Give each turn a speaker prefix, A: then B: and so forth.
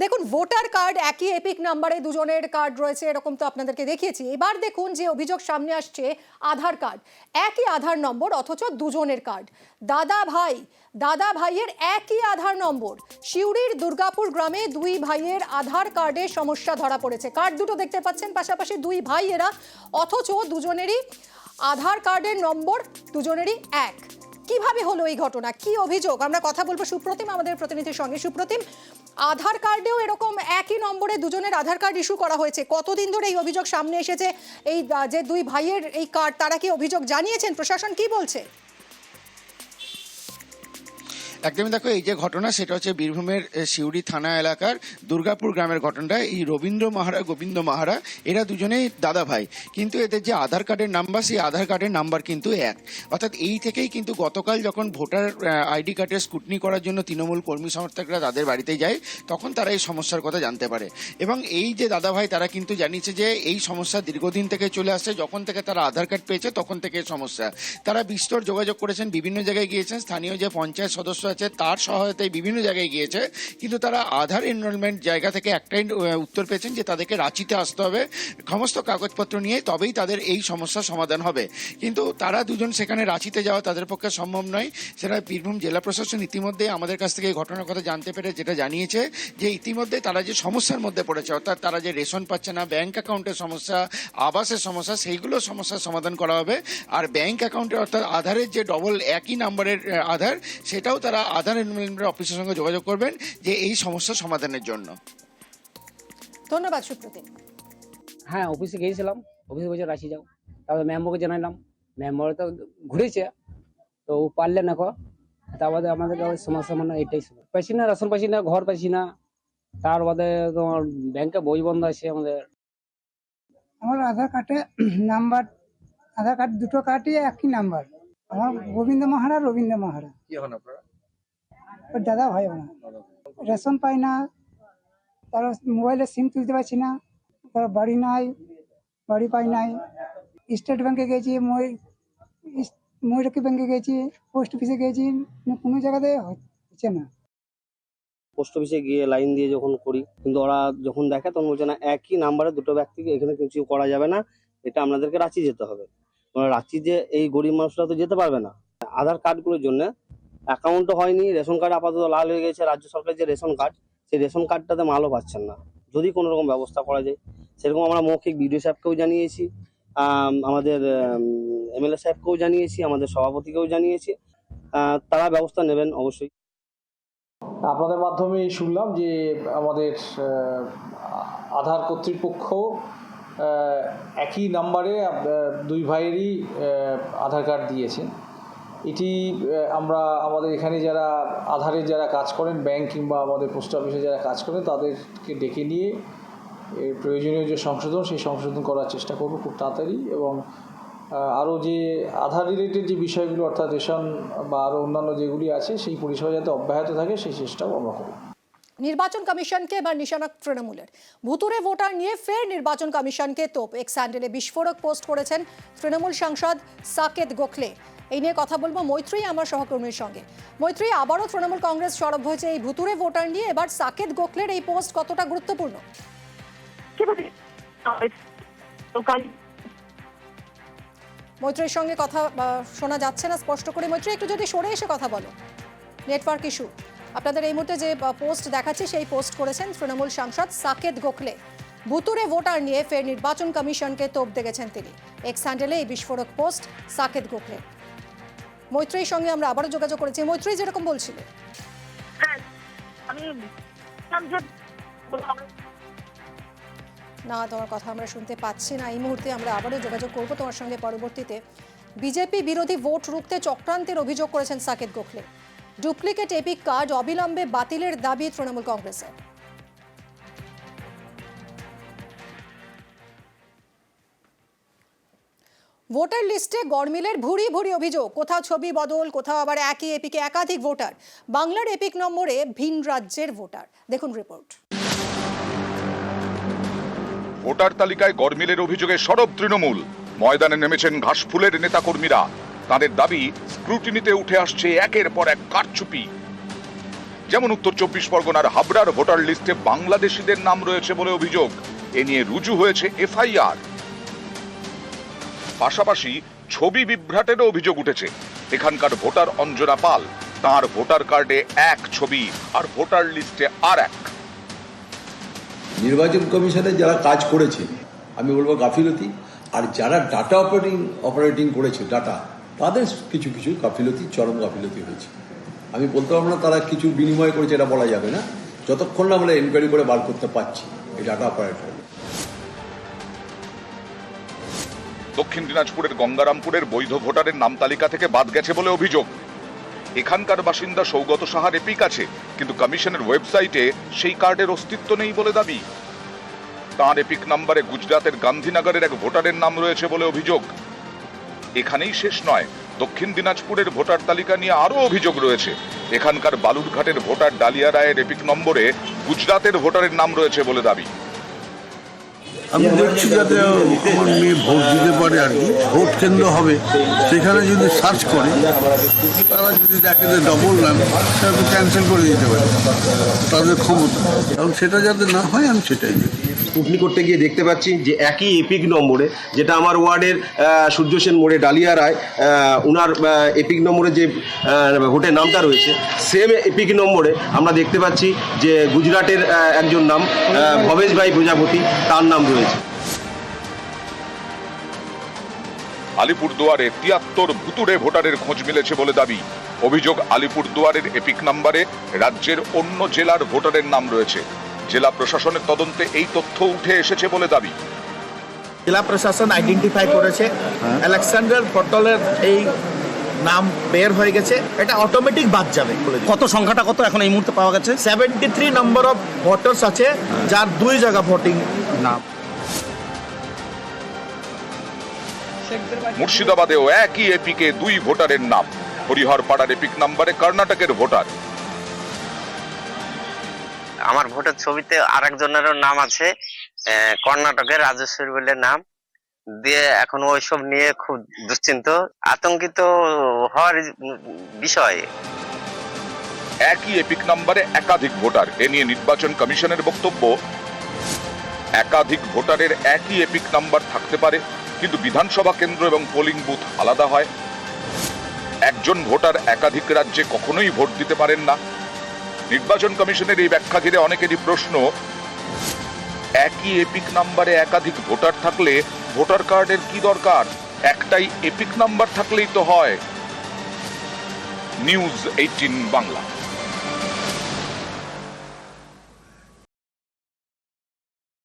A: দেখুন, voter card একই epic নাম্বারে দুজনের কার্ড রয়েছে, এরকম তো আপনাদেরকে দেখিয়েছি। এবার দেখুন যে অভিযোগ সামনে আসছে, আধার কার্ড। একই আধার নম্বর, অথচ দুজনের কার্ড। দাদা ভাই, দাদা ভাইয়ের একই আধার নম্বর। সিউড়ির দুর্গাপুর গ্রামে দুই ভাইয়ের আধার কার্ডে সমস্যা ধরা পড়েছে। কার্ড দুটো দেখতে পাচ্ছেন, পাশাপাশি দুই ভাই এরা, অথচ দুজনেরই আধার কার্ডের নম্বর, দুজনেরই এক। কীভাবে হলো এই ঘটনা? কি অভিযোগ? আমরা কথা বলব সুপ্রতিম, আমাদের প্রতিনিধির সঙ্গে। সুপ্রতিম, আধার কার্ডেও এরকম একই নম্বরে দুজনের আধার কার্ড ইস্যু করা হয়েছে। কতদিন ধরে এই অভিযোগ সামনে এসেছে? এই যে দুই ভাইয়ের এই কার্ড, তারা কি অভিযোগ জানিয়েছেন? প্রশাসন কি বলছে?
B: একদমই দেখো, এই যে ঘটনা, সেটা হচ্ছে বীরভূমের সিউড়ি থানা এলাকার দুর্গাপুর গ্রামের ঘটনাটা। এই রবীন্দ্র মাহারা, গোবিন্দ মাহারা, এরা দুজনেই দাদা ভাই। কিন্তু এদের যে আধার কার্ডের নাম্বার, সেই আধার কার্ডের নাম্বার কিন্তু এক। অর্থাৎ এই থেকেই কিন্তু গতকাল যখন ভোটার আইডি কার্ডের স্কুটনি করার জন্য তৃণমূল কর্মী সমর্থকরা তাদের বাড়িতে যায়, তখন তারা এই সমস্যার কথা জানতে পারে। এবং এই যে দাদা ভাই, তারা কিন্তু জানিয়েছে যে এই সমস্যা দীর্ঘদিন থেকে চলে আসছে, যখন থেকে তারা আধার কার্ড পেয়েছে, তখন থেকে সমস্যা। তারা বিস্তর যোগাযোগ করেছেন, বিভিন্ন জায়গায় গিয়েছেন, স্থানীয় যে পঞ্চায়েত সদস্য আছে তার সহায়তায় বিভিন্ন জায়গায় গিয়েছে, কিন্তু তারা আধার এনরোলমেন্ট জায়গা থেকে একটাই উত্তর পেয়েছেন যে তাদেরকে রাঁচিতে আসতে হবে। সমস্ত কাগজপত্র নিয়ে তবেই তাদের এই সমস্যার সমাধান হবে। কিন্তু তারা দুজন সেখানে রাঁচিতে যাওয়া তাদের পক্ষে সম্ভব নয়। সেটা বীরভূম জেলা প্রশাসন ইতিমধ্যে আমাদের কাছ থেকে এই ঘটনার কথা জানতে পেরে যেটা জানিয়েছে যে ইতিমধ্যে তারা যে সমস্যার মধ্যে পড়েছে, অর্থাৎ তারা যে রেশন পাচ্ছে না, ব্যাংক অ্যাকাউন্টের সমস্যা, আবাসের সমস্যা, সেইগুলো সমস্যার সমাধান করা হবে। আর ব্যাংক অ্যাকাউন্টে অর্থাৎ আধারের যে ডবল একই নাম্বারের আধার, সেটাও তারা আধার এনরোলমেন্ট অফিসের সঙ্গে যোগাযোগ করবেন যে এই সমস্যা সমাধানের জন্য।
A: ধন্যবাদ সুপ্রতিম
C: হ্যাঁ অফিসে গিয়েছিলাম। অফিসে বলছে রাশি যাও। তারপরে ম্যামকে জানাইলাম। ম্যাম তো ঘুরেছে। তো ও পারলে না কো। তারপরে আমাদের সমস্যা মানে এটাই। পাইছি না রেশন পাইছি না ঘর পাইছি না। তার বাদে তোমার ব্যাংকে বই বন্ধ আছে আমাদের।
D: আমার আধার কার্ডে নাম্বার আধার কার্ড দুটো কার্ডই একই নাম্বার। আমার গোবিন্দ মহারা রবীন্দ্র মহারা
E: কি হন আপনারা?
D: ওর দাদা ভাই ওনা রেশন পাই না, তার মোবাইলে সিম তুলতে পারছি না, তার বাড়ি নাই, বাড়ি পাই নাই। স্টেট ব্যাংকে গেছি, মই ময়ূরকি ব্যাংকে গেছি, পোস্ট অফিসে গেছি কোনো জায়গাতে হচ্ছে না।
F: পোস্ট অফিসে গিয়ে লাইন দিয়ে যখন করি, কিন্তু ওরা যখন দেখে তখন বলছে, না, একই নাম্বারে দুটো ব্যক্তিকে এখানে কিছু করা যাবে না, এটা আপনাদেরকে রাঁচি যেতে হবে। মানে রাঁচি যে এই গরিব মানুষরা তো যেতে পারবে না। আধার কার্ডগুলোর জন্য অ্যাকাউন্টও হয়নি রেশন কার্ড আপাতত লাল হয়ে গেছে রাজ্য সরকারের যে রেশন কার্ড সেই রেশন কার্ডটাতে মালও পাচ্ছেন না। যদি কোনো রকম ব্যবস্থা করা যায়। সেরকম আমরা মৌখিক বিডিও সাহেবকেও জানিয়েছি আম, আমাদের এমএলএ সাহেবকেও জানিয়েছি আমাদের সভাপতিকেও জানিয়েছি। তারা ব্যবস্থা নেবেন অবশ্যই।
E: আপনাদের মাধ্যমে শুনলাম যে আমাদের আধার কর্তৃপক্ষ একই নাম্বারে দুই ভাইয়েরই আধার কার্ড দিয়েছেন এটি আমরা আমাদের এখানে যারা আধারের যারা কাজ করেন, ব্যাংক কিংবা আমাদের পোস্ট অফিসে যারা কাজ করেন, তাদেরকে ডেকে নিয়ে এর প্রয়োজনীয় যে সংশোধন, সেই সংশোধন করার চেষ্টা করব খুব তাড়াতাড়ি এবং আরও যে আধার রিলেটেড যে বিষয়গুলো, অর্থাৎ রেশন বা আরও অন্যান্য যেগুলি আছে, সেই পরিষেবা যাতে অব্যাহত থাকে, সেই চেষ্টাও আমরা করব।
A: নির্বাচন কমিশনকে এবার নিশানা তৃণমূলের। ভুতুরে ভোটার নিয়ে ফের নির্বাচন কমিশনকে তোপ। এক্স স্যান্ডেলে বিস্ফোরক পোস্ট করেছেন তৃণমূল সাংসদ সাকেত গোখলে। এই নিয়ে কথা বলব মৈত্রী আমার সহকর্মীর সঙ্গে। মৈত্রী আবারও তৃণমূল কংগ্রেস সরব হয়েছে এই ভুতুরে ভোটার নিয়ে। এবার সাকেত গোখলের এই পোস্ট কতটা গুরুত্বপূর্ণ? মৈত্রীর সঙ্গে কথা শোনা যাচ্ছে না স্পষ্ট করে। মৈত্রী একটু যদি সরে এসে কথা বলো। Network issue. আপনাদের এই মুহূর্তে যে পোস্ট দেখাচ্ছি সেই পোস্ট করেছেন তৃণমূল সাংসদ সাকেত গোখলে। ভুতুরে ভোটার নিয়ে ফের নির্বাচন কমিশনকে তোপ দেখেছেন তিনি। এক্স হ্যান্ডেলে এই বিস্ফোরক পোস্ট সাকেত গোখলে মৈত্রীর সঙ্গে আমরা আবারও যোগাযোগ করেছি। মৈত্রী যেরকম বলছিল।
G: হ্যাঁ
A: না তোমার কথা আমরা শুনতে পাচ্ছি না। এই মুহূর্তে আমরা আবারও যোগাযোগ করব তোমার সঙ্গে পরবর্তীতে। বিজেপি বিরোধী ভোট রুখতে চক্রান্তের অভিযোগ করেছেন Saket Gokhale. Duplicate EPIC card অবিলম্বে বাতিলের দাবি তৃণমূল কংগ্রেসের। ভোটার লিস্টে গড়মিলের ভুরি ভুরি অভিযোগ। কোথাও ছবি বদল, কোথাও আবার একই এপিকে একাধিক ভোটার। বাংলার এপিক নম্বরে ভিন রাজ্যের ভোটার। দেখুন রিপোর্ট।
H: ভোটার তালিকায় গরমিলের অভিযোগে সরব তৃণমূল। ময়দানে নেমেছেন ঘাসফুলের নেতাকর্মীরা। তাদের দাবি স্ক্রুটিনিতে উঠে আসছে একের পর এক কারচুপি। যেমন উত্তর চব্বিশ পরগনার হাবড়ার ভোটার লিস্টে বাংলাদেশিদের নাম রয়েছে বলে অভিযোগ। এ নিয়ে রুজু হয়েছে এফআইআর। পাশাপাশি ছবি বিভ্রাটেরও অভিযোগ উঠেছে। এখানকার ভোটার অঞ্জনা পাল, তার ভোটার কার্ডে এক ছবি আর ভোটার লিস্টে আর এক।
I: নির্বাচন কমিশনে যারা কাজ করেছে, আমি বলব গাফিলতি, আর যারা ডাটা অপারেটিং অপারেটিং করেছে ডাটা তাদের কিছু কিছু গাফিলতি, চরম গাফিলতি হয়েছে। আমি বলতে পারব না তারা কিছু বিনিময় করেছে, এটা বলা যাবে না। যতক্ষণ না আমরা এনকোয়ারি করে বার করতে পারছি, এই ডাটা অপারেটর
H: দক্ষিণ দিনাজপুরের গঙ্গারামপুরের বৈধ ভোটারের নাম তালিকা থেকে বাদ গেছে বলে অভিযোগ। এখানকার বাসিন্দা সৌগত সাহার এপিক আছে, কিন্তু কমিশনের ওয়েবসাইটে সেই কার্ডের অস্তিত্ব নেই বলে দাবি। তাঁর এপিক নাম্বারে গুজরাতের গান্ধীনগরের এক ভোটারের নাম রয়েছে বলে অভিযোগ। এখানেই শেষ নয়, দক্ষিণ দিনাজপুরের ভোটার তালিকা নিয়ে আরও অভিযোগ রয়েছে। এখানকার বালুরঘাটের ভোটার ডালিয়া রায়ের এপিক নম্বরে গুজরাতের ভোটারের নাম রয়েছে বলে দাবি।
J: আমি দেখছি যাতে আমার মেয়ে ভোট দিতে পারে আর কি। ভোট কেন্দ্র হবে। সেখানে যদি সার্চ করে, তারা যদি দেখে যে ডবল তো ক্যান্সেল করে দিতে পারে। তাদের ক্ষমতা। এবং সেটা যাতে না হয়, আমি সেটাই দেখি।
K: স্কুটনি করতে গিয়ে দেখতে পাচ্ছি যে একই এপিক নম্বরে, যেটা আমার ওয়ার্ডের সূর্য সেন মোড়ে ডালিয়া রায় উনার এপিক নম্বরে যে ভোটের নামটা রয়েছে সেম এপিক নম্বরে আমরা দেখতে পাচ্ছি যে গুজরাটের একজন নাম ভবেশ ভাই প্রজাপতি, তার নাম রয়েছে।
H: আলিপুরদুয়ারে তিয়াত্তর ভুতুড়ে ভোটারের খোঁজ মিলেছে বলে দাবি। অভিযোগ আলিপুরদুয়ারের এপিক নাম্বারে রাজ্যের অন্য জেলার ভোটারের নাম রয়েছে। জেলা প্রশাসনের তদন্তে এই তথ্য উঠে এসেছে বলে দাবি।
L: জেলা প্রশাসন আইডেন্টিফাই করেছে। আলেকসান্ডার পটলের এই নাম বের হয়ে গেছে। এটা অটোমেটিক বাদ যাবে।
J: কত সংখ্যাটা কত এখন এই মুহূর্তে পাওয়া গেছে?
L: Seventy three number of voters আছে যার দুই জায়গা ভোটিং নাম।
H: মুর্শিদাবাদেও একই এপিকে দুই ভোটারের নাম। হরিহরপাড়ার এপিক নাম্বারে কর্ণাটকের ভোটার।
F: আমার ভোটের ছবিতে আর একজনেরও নাম আছে কর্ণাটকের রাজেশ্বরী বলে নাম। দিয়ে এখন ওইসব নিয়ে খুব দুশ্চিন্ত, আতঙ্কিত হওয়ার বিষয়।
H: একই এপিক নাম্বারে একাধিক ভোটার। এ নিয়ে নির্বাচন কমিশনের বক্তব্য, একাধিক ভোটারের একই এপিক নাম্বার থাকতে পারে, কিন্তু বিধানসভা কেন্দ্র এবং পোলিং বুথ আলাদা হয়। একজন ভোটার একাধিক রাজ্যে কখনোই ভোট দিতে পারেন না। নির্বাচন কমিশনের এই ব্যাখ্যা ঘিরে অনেকেরই প্রশ্ন, একই এপিক নাম্বারে একাধিক ভোটার থাকলে ভোটার কার্ডের কি দরকার? একটাই এপিক নাম্বার থাকলেই তো হয়। News eighteen Bangla.